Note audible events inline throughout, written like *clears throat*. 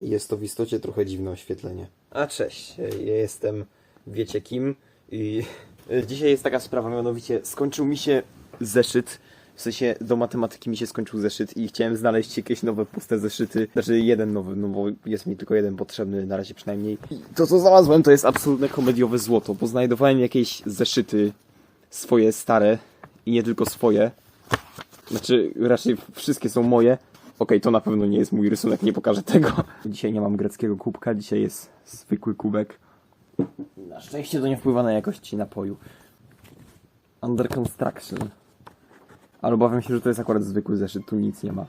Jest to w istocie trochę dziwne oświetlenie. A cześć, ja jestem wiecie kim i *laughs* dzisiaj jest taka sprawa, mianowicie skończył mi się zeszyt, w sensie do matematyki mi się skończył zeszyt i chciałem znaleźć jakieś nowe puste zeszyty, znaczy jeden nowy, no bo jest mi tylko jeden potrzebny, na razie przynajmniej. I to co znalazłem to jest absolutne komediowe złoto, bo znajdowałem jakieś zeszyty swoje stare i nie tylko swoje, znaczy, raczej wszystkie są moje. Okej, to na pewno nie jest mój rysunek, nie pokażę tego. Dzisiaj nie mam greckiego kubka, dzisiaj jest zwykły kubek. Na szczęście to nie wpływa na jakość napoju. Under construction. Ale obawiam się, że to jest akurat zwykły zeszyt, tu nic nie ma.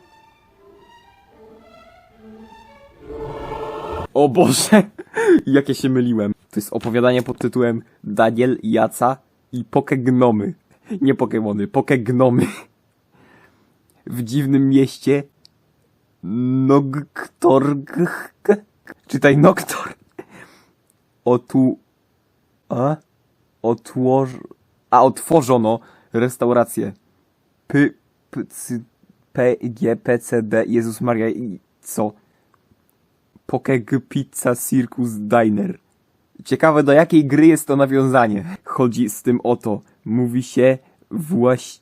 O Boże! *laughs* Jakie się myliłem. To jest opowiadanie pod tytułem Daniel, Jaca i Pokegnomy. Nie Pokemony, Pokegnomy w dziwnym mieście Nogtorg. Czytaj Noktor. Otu. A? Otłoż. A otworzono restaurację. P. P. C, P. G. P. C. D. Jezus Maria i co? Pokeg Pizza Circus Diner. Ciekawe do jakiej gry jest to nawiązanie. Chodzi z tym oto. Mówi się właś...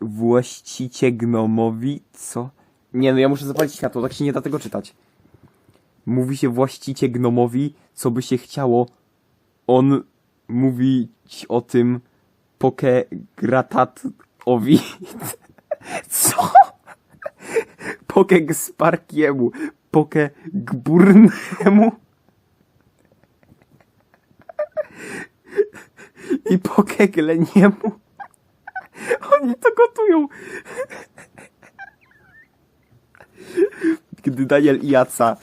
Właścicie gnomowi, co? Nie no, ja muszę zapalić światło, tak się nie da tego czytać. Mówi się właścicie gnomowi, co by się chciało. On mówi o tym poke gratatowi. *laughs* Co? Poke Sparkiemu. Poke Gburnemu. I poke Gleniemu. Oni to gotują. Gdy Daniel i Jaca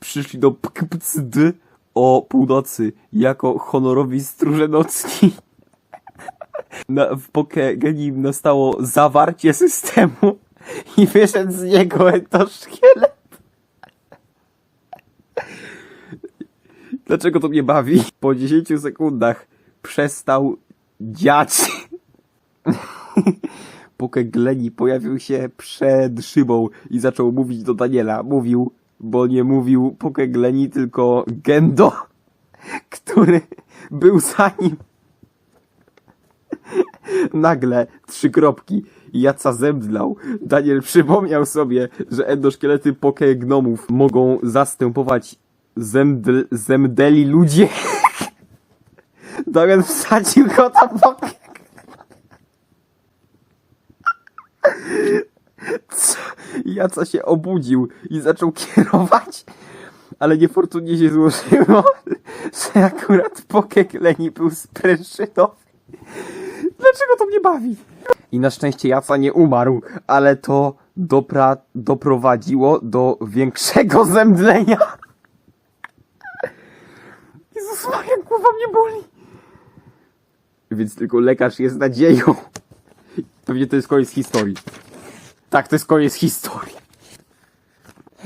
przyszli do Pkpcd o północy jako honorowi stróże nocni, *laughs* na, w Pokegenim nastało zawarcie systemu i wyszedł z niego endoszkielet. Dlaczego to mnie bawi? Po 10 sekundach przestał dziać. *laughs* Pokegleni pojawił się przed szybą i zaczął mówić do Daniela. Mówił, bo nie mówił Pokegleni, tylko Gendo, *laughs* który był za nim. *laughs* Nagle trzy kropki. Jaca zemdlał. Daniel przypomniał sobie, że endoszkielety pokegnomów mogą zastępować zemdl, zemdeli ludzie. *laughs* Damian wsadził go tam poke. Co? Jaca się obudził i zaczął kierować, ale niefortunnie się złożyło, *laughs* że akurat Pokekleni był sprężynowy. Dlaczego to mnie bawi? I na szczęście Jaca nie umarł, ale to dopra doprowadziło do większego zemdlenia. Jezus Maria, głowa mnie boli. Więc tylko lekarz jest nadzieją. Pewnie to jest koniec historii. Tak, to jest koniec historii.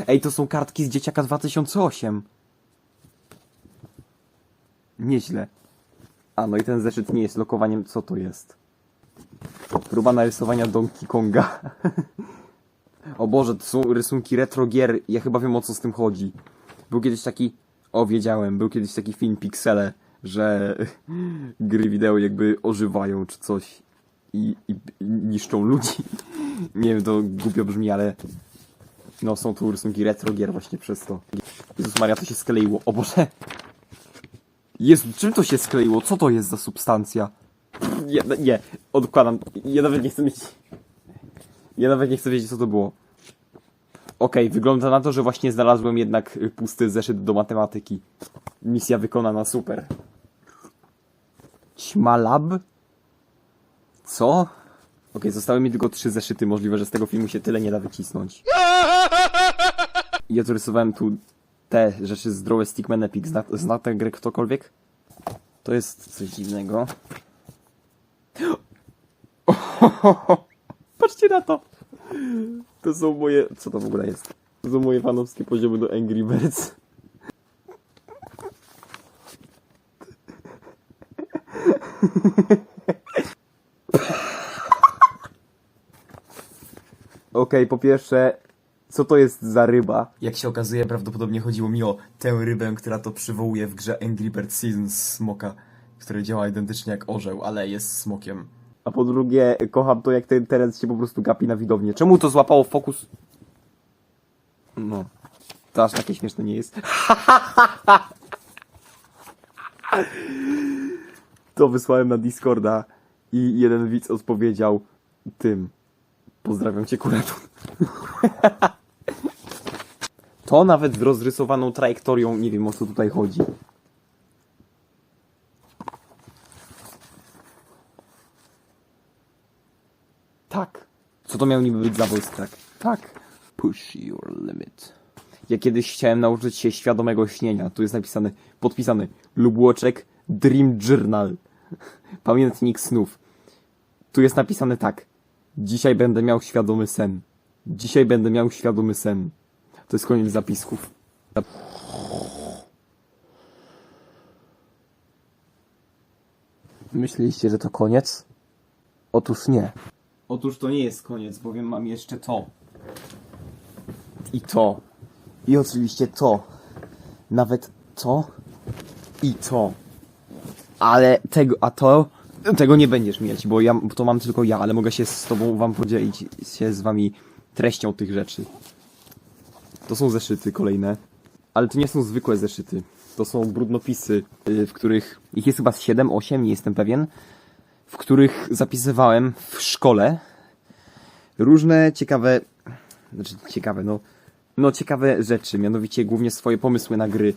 Ej, to są kartki z dzieciaka 2008. Nieźle. A, no i ten zeszyt nie jest lokowaniem. Co to jest? Próba narysowania Donkey Konga. *laughs* o Boże, to są rysunki retro gier. Ja chyba wiem o co z tym chodzi. Był kiedyś taki... O, wiedziałem. Był kiedyś taki film Pixele, że *laughs* gry wideo jakby ożywają czy coś i, i, i niszczą ludzi. Nie wiem, to głupio brzmi, ale no są tu rysunki retro gier właśnie przez to. Jezus Maria, to się skleiło. O Boże! Jezu, czym to się skleiło? Co to jest za substancja? No, nie, odkładam. Ja nawet nie chcę mieć... Ja nawet nie chcę wiedzieć, co to było. Okej, wygląda na to, że właśnie znalazłem jednak y, pusty zeszyt do matematyki. Misja wykonana, super. Ćmalab? Co? Okej, zostały mi tylko trzy zeszyty. Możliwe, że z tego filmu się tyle nie da wycisnąć. Ja tu rysowałem tu te rzeczy zdrowe Stickman Epic. Zna, zna tę grę ktokolwiek? To jest coś dziwnego. *gasps* Patrzcie na to! To są moje... Co to w ogóle jest? To są moje fanowskie poziomy do Angry Birds. *laughs* Okej, po pierwsze, Co to jest za ryba? Jak się okazuje, prawdopodobnie chodziło mi o tę rybę, która to przywołuje w grze Angry Bird Seasons smoka, który działa identycznie jak orzeł, ale jest smokiem. A po drugie, kocham to, jak ten Terence się po prostu gapi na widownię. Czemu to złapało fokus? No, to aż takie śmieszne nie jest. *laughs* To wysłałem na Discorda i jeden widz odpowiedział tym. Pozdrawiam cię, Kuretun. *laughs* To nawet z rozrysowaną trajektorią, nie wiem o co tutaj chodzi. Tak. Co to miał niby być za voice track? Tak. Push your limit. Ja kiedyś chciałem nauczyć się świadomego śnienia. Tu jest napisane, podpisane Lubłoczek Dream Journal. *laughs* Pamiętnik snów. Tu jest napisane tak. Dzisiaj będę miał świadomy sen. Dzisiaj będę miał świadomy sen. To jest koniec zapisków. Myśleliście, że to koniec? Otóż nie. Otóż to nie jest koniec, bowiem mam jeszcze to. I to. I oczywiście to. Nawet to. I to. Ale tego, a to, tego nie będziesz mieć, bo ja, to mam tylko ja, ale mogę się z tobą wam podzielić się z wami treścią tych rzeczy. To są zeszyty kolejne, ale to nie są zwykłe zeszyty. To są brudnopisy, y, w których, ich jest chyba 7, 8, nie jestem pewien, w których zapisywałem w szkole różne ciekawe, znaczy ciekawe, no, no ciekawe rzeczy, mianowicie głównie swoje pomysły na gry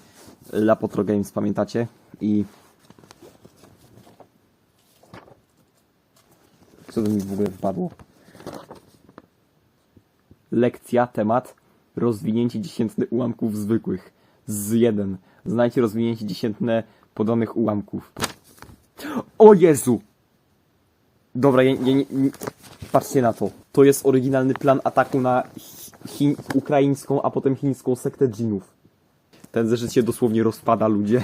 La Potro Games, pamiętacie? I Co to mi w ogóle wpadło? Lekcja, temat rozwinięcie dziesiętne ułamków zwykłych. Z jeden. Znajdźcie rozwinięcie dziesiętne podanych ułamków. O Jezu! Dobra, ja, ja, nie- patrzcie na to. To jest oryginalny plan ataku na chi, ukraińską, a potem chińską sektę dżinów. Ten zeszyt się dosłownie rozpada, ludzie.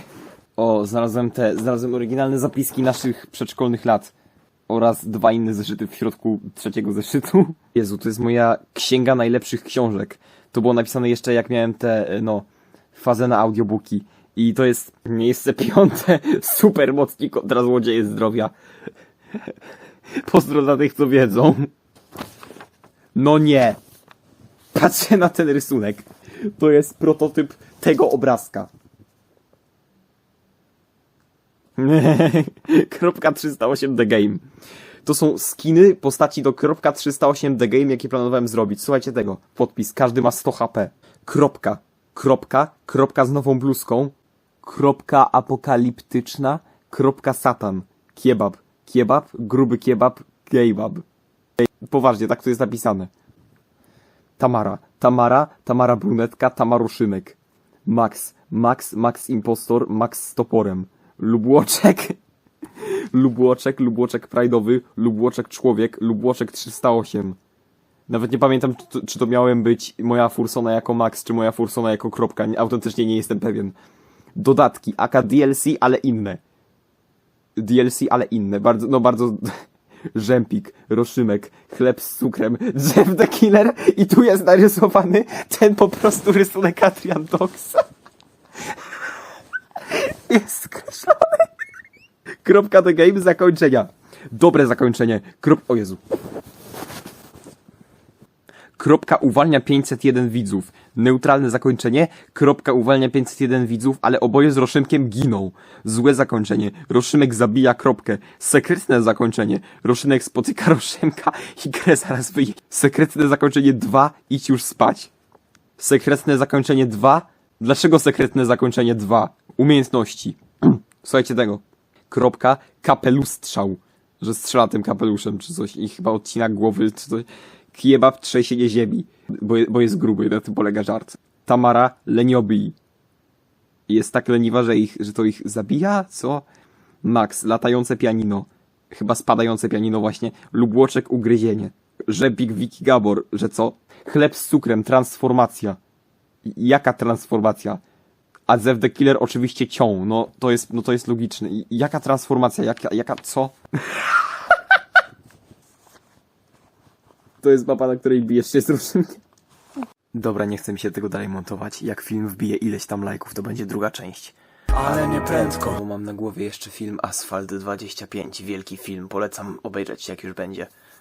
O, znalazłem te, znalazłem oryginalne zapiski naszych przedszkolnych lat. Oraz dwa inne zeszyty w środku trzeciego zeszytu. *laughs* Jezu, to jest moja księga najlepszych książek. To było napisane jeszcze jak miałem te, e, no, fazę na audiobooki. I to jest miejsce piąte. *laughs* Super mocni kontra złodzieje zdrowia. *laughs* Pozdro dla tych, co wiedzą. No nie. Patrzcie na ten rysunek. To jest prototyp tego obrazka. *laughs* Kropka 308 The Game. To są skiny postaci do kropka 308 The Game, jakie planowałem zrobić. Słuchajcie tego. Podpis. Każdy ma 100 HP. Kropka. Kropka. Kropka z nową bluzką. Kropka apokaliptyczna. Kropka satan. Kiebab. Kiebab. Gruby kiebab. Gejbab. Poważnie, tak to jest napisane. Tamara. Tamara. Tamara brunetka. Tamaruszynek. Max. Max. Max impostor. Max z toporem. Lubłoczek. *laughs* Lubłoczek. Lubłoczek prajdowy. Lubłoczek człowiek. Lubłoczek 308. Nawet nie pamiętam, czy to, czy to miałem być moja fursona jako Max, czy moja fursona jako kropka. Nie- Autentycznie nie jestem pewien. Dodatki. Aka DLC, ale inne. DLC, ale inne. Bardzo, no bardzo... *laughs* Rzępik, roszymek, chleb z cukrem, *laughs* Jeff the Killer i tu jest narysowany ten po prostu rysunek Adrian Doxa. Jest skreślony. Kropka the game, zakończenia. Dobre zakończenie. Krop... O Jezu. Kropka uwalnia 501 widzów. Neutralne zakończenie. Kropka uwalnia 501 widzów, ale oboje z Roszymkiem giną. Złe zakończenie. Roszymek zabija kropkę. Sekretne zakończenie. Roszymek spotyka *laughs* Roszymka i grę zaraz wyje. Sekretne zakończenie 2. Idź już spać. Sekretne zakończenie 2. Dlaczego sekretne zakończenie 2? Umiejętności. *clears throat* Słuchajcie tego. Kropka, kapelustrzał. Że strzela tym kapeluszem, czy coś. I chyba odcina głowy, czy coś. Kiebab trzęsienie ziemi. Bo, bo jest gruby, na tym polega żart. Tamara leniobii. Jest tak leniwa, że, ich, że to ich zabija? Co? Max, latające pianino. Chyba spadające pianino właśnie. Lubłoczek, ugryzienie. Żebik, Wiki Gabor, że co? Chleb z cukrem, transformacja. Jaka transformacja? A Zew the Killer oczywiście cią. No to jest, no to jest logiczne. I jaka transformacja? Jaka, jaka, co? *laughs* to jest mapa, na której bijesz się z różnymi. Dobra, nie chcę mi się tego dalej montować. Jak film wbije ileś tam lajków, to będzie druga część. Ale nie prędko. Bo mam na głowie jeszcze film Asfalt 25. Wielki film. Polecam obejrzeć jak już będzie.